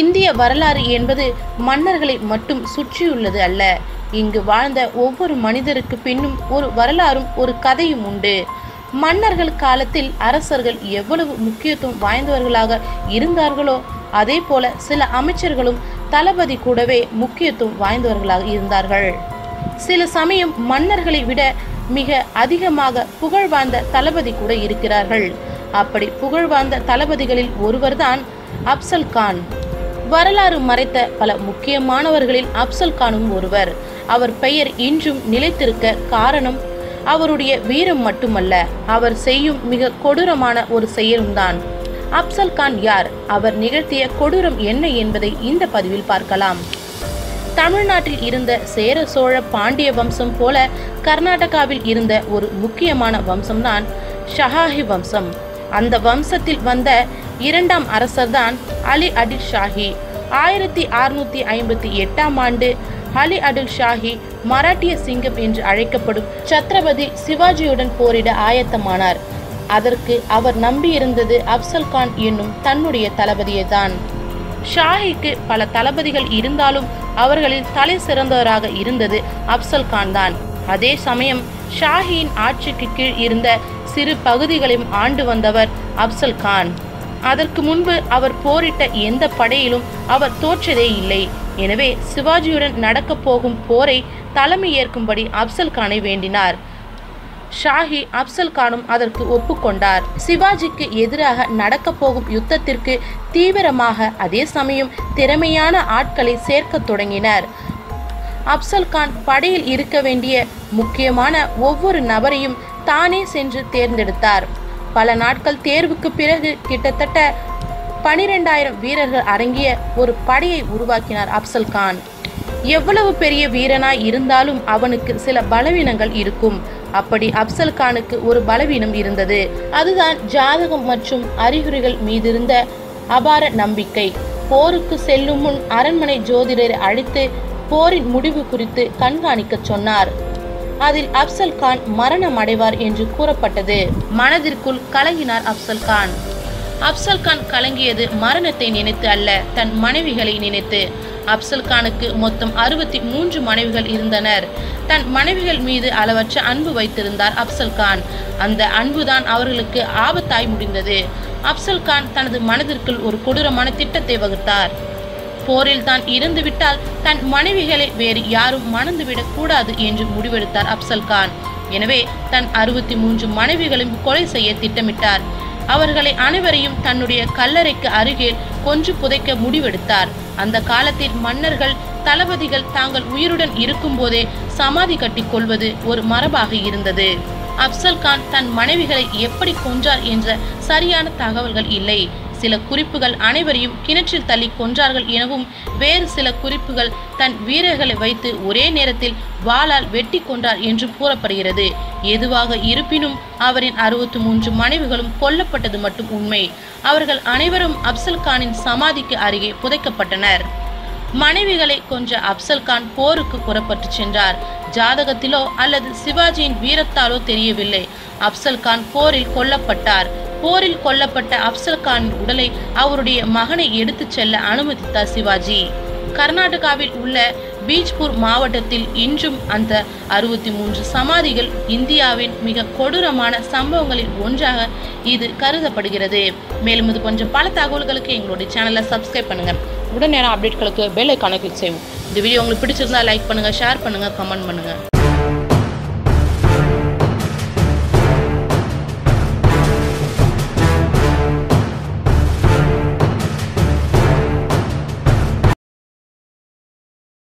இந்திய வரலாறு என்பது மன்னர்களை மட்டும் சுற்றியுள்ளது அல்ல. இங்கு வாழ்ந்த ஒவ்வொரு மனிதருக்கு பின்னும் ஒரு வரலாறும் ஒரு கதையும் உண்டு. மன்னர்கள் காலத்தில் அரசர்கள் எவ்வளவு முக்கியத்துவம் வாய்ந்தவர்களாக இருந்தார்களோ அதே போல சில அமைச்சர்களும் தளபதி கூடவே முக்கியத்துவம் வாய்ந்தவர்களாக இருந்தார்கள். சில சமயம் மன்னர்களை விட மிக அதிகமாக புகழ் வாழ்ந்த தளபதி கூட இருக்கிறார்கள். அப்படி புகழ் வாழ்ந்த தளபதிகளில் ஒருவர்தான் அப்சல் கான் வரலாறு மறைத்த பல முக்கியமானவர்களில் அப்சல் கானும் ஒருவர். அவர் பெயர் இன்றும் நிலைத்திருக்க காரணம் அவருடைய வீரம் மட்டுமல்ல அவர் செய்யும் மிக கொடூரமான ஒரு செயலும் தான் அப்சல் கான் யார்? அவர் நிகழ்த்திய கொடூரம் என்ன என்பதை இந்த பதிவில் பார்க்கலாம். தமிழ்நாட்டில் இருந்த சேர சோழ பாண்டிய வம்சம் போல கர்நாடகாவில் இருந்த ஒரு முக்கியமான வம்சம்தான் ஷஹாஹி வம்சம். அந்த வம்சத்தில் வந்த இரண்டாம் அரசர்தான் அலி அடில் ஷாஹி. ஆயிரத்தி அறுநூத்தி ஐம்பத்தி எட்டாம் ஆண்டு அலி அடில் ஷாஹி மராட்டிய சிங்கம் என்று அழைக்கப்படும் சத்ரபதி சிவாஜியுடன் போரிட ஆயத்தமானார். அதற்கு அவர் நம்பியிருந்தது அப்சல் கான் என்னும் தன்னுடைய தளபதியை தான் ஷாஹிக்கு பல தளபதிகள் இருந்தாலும் அவர்களில் தலை சிறந்தவராக இருந்தது அப்சல் கான் தான் அதே சமயம் ஷாஹியின் ஆட்சிக்கு கீழ் இருந்த சிறு பகுதிகளையும் ஆண்டு வந்தவர் அப்சல் கான். அதற்கு முன்பு அவர் போரிட்ட எந்த படையிலும் அவர் தோற்றதே இல்லை. எனவே சிவாஜியுடன் நடக்கப் போகும் போரை தலைமை ஏற்கும்படி அப்சல் கானை வேண்டினார். ஷாஹி அப்சல் கானும் அதற்கு ஒப்புக்கொண்டார் சிவாஜிக்கு எதிராக நடக்கப் போகும் யுத்தத்திற்கு தீவிரமாக அதே சமயம் திறமையான ஆட்களை சேர்க்கத் தொடங்கினர். அப்சல் கான் படையில் இருக்க வேண்டிய முக்கியமான ஒவ்வொரு நபரையும் தானே சென்று தேர்ந்தெடுத்தார். பல நாட்கள் தேர்வுக்கு பிறகு கிட்டத்தட்ட பனிரெண்டாயிரம் வீரர்கள் அடங்கிய ஒரு படையை உருவாக்கினார் அப்சல் கான். எவ்வளவு பெரிய வீரனாய் இருந்தாலும் அவனுக்கு சில பலவீனங்கள் இருக்கும். அப்படி அப்சல் கானுக்கு ஒரு பலவீனம் இருந்தது. அதுதான் ஜாதகம் மற்றும் அறிகுறிகள் மீதிருந்த அபார நம்பிக்கை. போருக்கு செல்லும் முன் அரண்மனை ஜோதிடரை அழைத்து போரின் முடிவு குறித்து கண்காணிக்க சொன்னார். அதில் அப்சல் கான் மரணம் அடைவார் என்று கூறப்பட்டது. மனதிற்குள் கலங்கினார் அப்சல் கான். அப்சல் கான் கலங்கியது மரணத்தை நினைத்து அல்ல தன் மனைவிகளை நினைத்து. அப்சல் கானுக்கு மொத்தம் அறுபத்தி மூன்று மனைவிகள் இருந்தனர். தன் மனைவிகள் மீது அளவற்ற அன்பு வைத்திருந்தார் அப்சல் கான். அந்த அன்புதான் அவர்களுக்கு ஆபத்தாய் முடிந்தது. அப்சல் கான் தனது மனதிற்குள் ஒரு கொடூரமான திட்டத்தை வகுத்தார். போரில் தான் இருந்துவிட்டால் தன் மனைவிகளை வேறு யாரும் மணந்துவிடக் கூடாது என்று முடிவெடுத்தார் அப்சல் கான். எனவே தன் அறுபத்தி மூன்று மனைவிகளையும் கொலை செய்ய திட்டமிட்டார். அவர்களை அனைவரையும் தன்னுடைய கல்லறைக்கு அருகில் கொன்று புதைக்க முடிவெடுத்தார். அந்த காலத்தில் மன்னர்கள் தளபதிகள் தாங்கள் உயிருடன் இருக்கும்போதே சமாதி கட்டி கொள்வது ஒரு மரபாக இருந்தது. அப்சல் கான் தன் மனைவிகளை எப்படி கொன்றார் என்ற சரியான தகவல்கள் இல்லை. சில குறிப்புகள் அனைவரையும் கிணற்றில் தள்ளி கொன்றார்கள் எனவும் வேறு சில குறிப்புகள் தன் வீரர்களை வைத்து ஒரே நேரத்தில் வாளால் வெட்டி கொன்றார் என்று கூறப்படுகிறது. எதுவாக இருப்பினும் அவரின் அறுபத்தி மூன்று மனைவிகளும் கொல்லப்பட்டது மட்டும் உண்மை. அவர்கள் அனைவரும் அப்சல் கானின் சமாதிக்கு அருகே புதைக்கப்பட்டனர். மனைவிகளை கொன்ற அப்சல் கான் போருக்கு புறப்பட்டு சென்றார். ஜாதகத்திலோ அல்லது சிவாஜியின் வீரத்தாலோ தெரியவில்லை. அப்சல் கான் போரில் கொல்லப்பட்டார். போரில் கொல்லப்பட்ட அப்சல் கான் உடலை அவருடைய மகனை எடுத்துச் செல்ல அனுமதித்தார் சிவாஜி. கர்நாடகாவில் உள்ள பீஜ்பூர் மாவட்டத்தில் இன்றும் அந்த அறுபத்தி மூன்று சமாதிகள் இந்தியாவின் மிக கொடூரமான சம்பவங்களில் ஒன்றாக இது கருதப்படுகிறது. மேலும் இது போன்ற பல தகவல்களுக்கு எங்களுடைய சேனலை சப்ஸ்கிரைப் பண்ணுங்க. உடனே அப்டேட்களுக்கு பெல் ஐக்கானை கிளிக் செய்வோம். இந்த வீடியோ உங்களுக்கு பிடிச்சிருந்தா லைக் பண்ணுங்க ஷேர் பண்ணுங்க கமெண்ட் பண்ணுங்க.